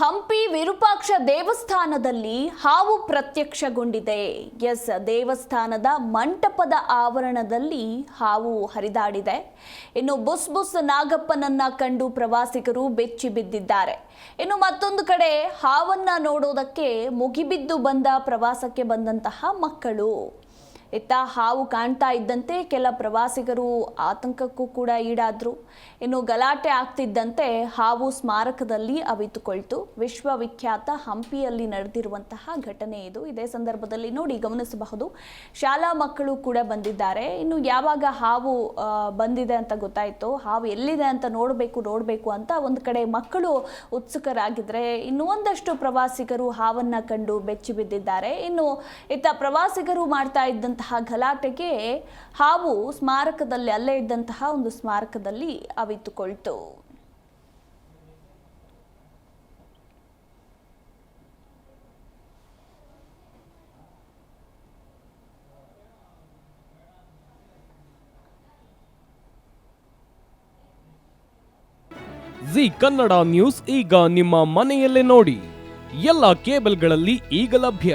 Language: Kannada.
ಹಂಪಿ ವಿರೂಪಾಕ್ಷ ದೇವಸ್ಥಾನದಲ್ಲಿ ಹಾವು ಪ್ರತ್ಯಕ್ಷಗೊಂಡಿದೆ. ಎಸ್, ದೇವಸ್ಥಾನದ ಮಂಟಪದ ಆವರಣದಲ್ಲಿ ಹಾವು ಹರಿದಾಡಿದೆ. ಇನ್ನು ಬುಸ್ ಬುಸ್ ನಾಗಪ್ಪನನ್ನ ಕಂಡು ಪ್ರವಾಸಿಗರು ಬೆಚ್ಚಿ ಬಿದ್ದಿದ್ದಾರೆ. ಇನ್ನು ಮತ್ತೊಂದು ಕಡೆ ಹಾವನ್ನ ನೋಡೋದಕ್ಕೆ ಮುಗಿಬಿದ್ದು ಬಂದ ಪ್ರವಾಸಕ್ಕೆ ಬಂದಂತಹ ಮಕ್ಕಳು. ಇತ್ತ ಹಾವು ಕಾಣ್ತಾ ಇದ್ದಂತೆ ಕೆಲ ಪ್ರವಾಸಿಗರು ಆತಂಕಕ್ಕೂ ಕೂಡ ಈಡಾದ್ರು. ಇನ್ನು ಗಲಾಟೆ ಆಗ್ತಿದ್ದಂತೆ ಹಾವು ಸ್ಮಾರಕದಲ್ಲಿ ಅವಿತುಕೊಳ್ತು. ವಿಶ್ವವಿಖ್ಯಾತ ಹಂಪಿಯಲ್ಲಿ ನಡೆದಿರುವಂತಹ ಘಟನೆ ಇದು. ಇದೇ ಸಂದರ್ಭದಲ್ಲಿ ನೋಡಿ ಗಮನಿಸಬಹುದು. ಶಾಲಾ ಮಕ್ಕಳು ಕೂಡ ಬಂದಿದ್ದಾರೆ. ಇನ್ನು ಯಾವಾಗ ಹಾವು ಬಂದಿದೆ ಅಂತ ಗೊತ್ತಾಯಿತು. ಹಾವು ಎಲ್ಲಿದೆ ಅಂತ ನೋಡಬೇಕು ನೋಡಬೇಕು ಅಂತ ಒಂದು ಕಡೆ ಮಕ್ಕಳು ಉತ್ಸುಕರಾಗಿದ್ರೆ ಇನ್ನು ಒಂದಷ್ಟು ಪ್ರವಾಸಿಗರು ಹಾವನ್ನ ಕಂಡು ಬೆಚ್ಚಿ ಬಿದ್ದಿದ್ದಾರೆ. ಇನ್ನು ಇತ್ತ ಪ್ರವಾಸಿಗರು ಮಾಡ್ತಾ ಇದ್ದಂತಹ ಗಲಾಟೆಗೆ ಹಾವು ಸ್ಮಾರಕದಲ್ಲಿ ಅಲ್ಲೇ ಇದ್ದಂತಹ ಒಂದು ಸ್ಮಾರಕದಲ್ಲಿ ಅವಿತುಕೊಳ್ತು. ಜಿ ಕನ್ನಡ ನ್ಯೂಸ್ ಈಗ ನಿಮ್ಮ ಮನೆಯಲ್ಲೇ ನೋಡಿ. ಎಲ್ಲ ಕೇಬಲ್ಗಳಲ್ಲಿ ಈಗ ಲಭ್ಯ.